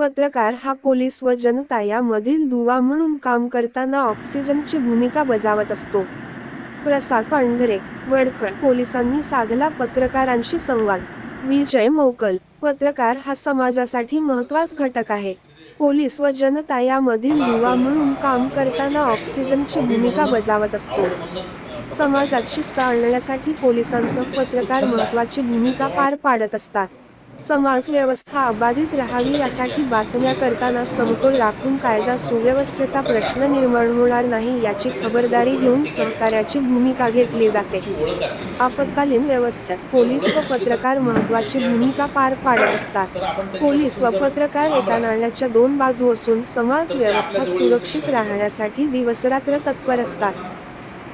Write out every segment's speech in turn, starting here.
पत्रकार हा पोलीस व जनता यामधील दुवा म्हणून काम करताना ऑक्सिजनची भूमिका बजावत असतो. प्रसाद पांढरे वडखळ पोलिसांनी साधला पत्रकारांशी संवाद. विजय मोकल पत्रकार हा समाजासाठी महत्त्वाचा घटक आहे. पोलीस व जनता यामधील दुवा म्हणून काम करताना ऑक्सिजनची भूमिका बजावत असतो. समाजात शिस्त आणण्यासाठी पोलिसांसह पत्रकार महत्वाची भूमिका पार पाडत असतात. समाज व्यवस्था अबाधित राहावी यासाठी बातम्या करताना समतोल राखून कायदा सुव्यवस्थेचा प्रश्न निर्माण होणार नाही याची खबरदारी घेऊन सहकार्याची भूमिका घेतली जाते. आपत्कालीन व्यवस्थेत पोलीस व पत्रकार महत्वाची भूमिका पार पाडत असतात. पोलीस व पत्रकार एका नाण्याच्या दोन बाजू असून समाज व्यवस्था सुरक्षित राहण्यासाठी दिवसरात्र तत्पर असतात.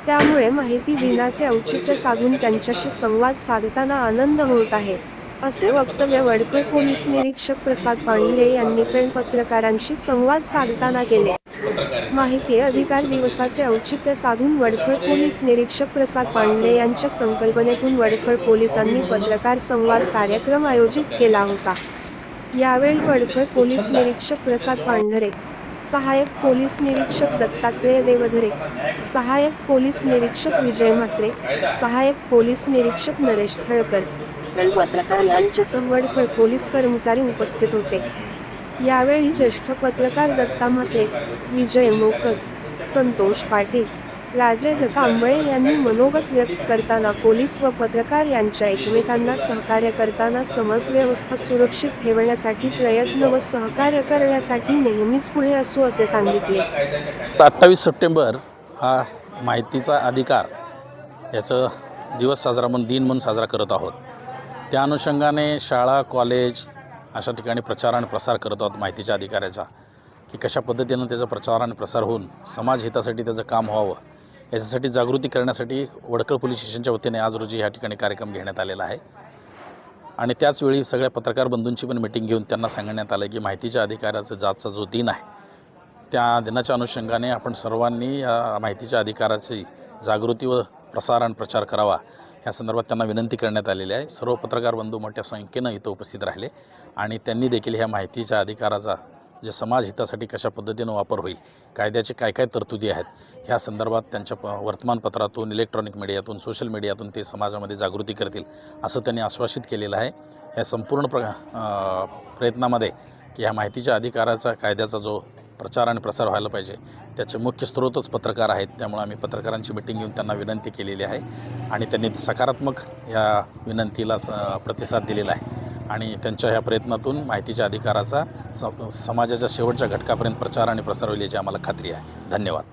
त्यामुळे माहिती दिनाचे औचित्य साधून त्यांच्याशी संवाद साधताना आनंद होत आहे. असे वक्तव्य वडकर पोलीस निरीक्षक प्रसाद पांढरे यांनी पेण पत्रकारांशी संवाद साधताना केले. माहिती अधिकार दिवसाचे औचित्य साधून वडखळ पोलीस निरीक्षक प्रसाद पांडे यांच्या संकल्पनेतून वडखळ पोलिसांनी पत्रकार संवाद कार्यक्रम आयोजित केला होता. यावेळी वडखळ पोलीस निरीक्षक प्रसाद पांढरे सहाय्यक पोलीस निरीक्षक दत्तात्रेय देवधरे सहाय्यक पोलीस निरीक्षक विजय म्हात्रे सहाय्यक पोलीस निरीक्षक नरेश थळकर आणि पत्रकार यांच्यासह वडखळ पोलीस कर्मचारी उपस्थित होते. यावेळी ज्येष्ठ पत्रकार दत्ता मते विजय मोकर संतोष पाटील राजेंद्र कांबळे यांनी मनोगत व्यक्त करताना पोलीस व पत्रकार यांच्या एकमेकांना सहकार्य करताना समाजव्यवस्था सुरक्षित ठेवण्यासाठी प्रयत्न व सहकार्य करण्यासाठी नेहमीच पुढे असू असे सांगितले. अठ्ठावीस सप्टेंबर हा माहितीचा अधिकार याचं दिवस साजरा म्हणून दिन म्हणून साजरा करत आहोत. त्या अनुषंगाने शाळा कॉलेज अशा ठिकाणी प्रचार आणि प्रसार करत आहोत माहितीच्या अधिकाऱ्याचा की कशा पद्धतीनं त्याचा प्रचार आणि प्रसार होऊन समाज हितासाठी त्याचं काम व्हावं याच्यासाठी जागृती करण्यासाठी वडकळ पोलीस स्टेशनच्या वतीने आज रोजी ह्या ठिकाणी कार्यक्रम घेण्यात आलेला आहे. आणि त्याचवेळी सगळ्या पत्रकार बंधूंची पण मिटिंग घेऊन त्यांना सांगण्यात आलं की माहितीच्या अधिकाराचा जातचा जो दिन आहे त्या दिनाच्या अनुषंगाने आपण सर्वांनी या माहितीच्या अधिकाराची जागृती व प्रसार आणि प्रचार करावा. ह्या संदर्भात त्यांना विनंती करण्यात आलेली आहे. सर्व पत्रकार बंधू मोठ्या संख्येनं इथं उपस्थित राहिले आणि त्यांनी देखील ह्या माहितीच्या अधिकाराचा जे समाज हितासाठी कशा पद्धतीनं वापर होईल कायद्याचे काय काय तरतुदी आहेत ह्या संदर्भात त्यांच्या प वर्तमानपत्रातून इलेक्ट्रॉनिक मीडियातून सोशल मीडियातून ते समाजामध्ये जागृती करतील असं त्यांनी आश्वासित केलेलं आहे. ह्या संपूर्ण प्र प्रयत्नामध्ये की ह्या माहितीच्या अधिकाराचा कायद्याचा जो प्रचार आणि प्रसार व्हायला पाहिजे. त्याचे मुख्य स्रोतच पत्रकार आहेत. त्यामुळे आम्ही पत्रकारांची मिटिंग घेऊन त्यांना विनंती केलेली आहे. आणि त्यांनी सकारात्मक या विनंतीला स प्रतिसाद दिलेला आहे. आणि त्यांच्या ह्या प्रयत्नातून माहितीच्या अधिकाराचा स समाजाच्या शेवटच्या घटकापर्यंत प्रचार आणि प्रसार होईल याची आम्हाला खात्री आहे. धन्यवाद.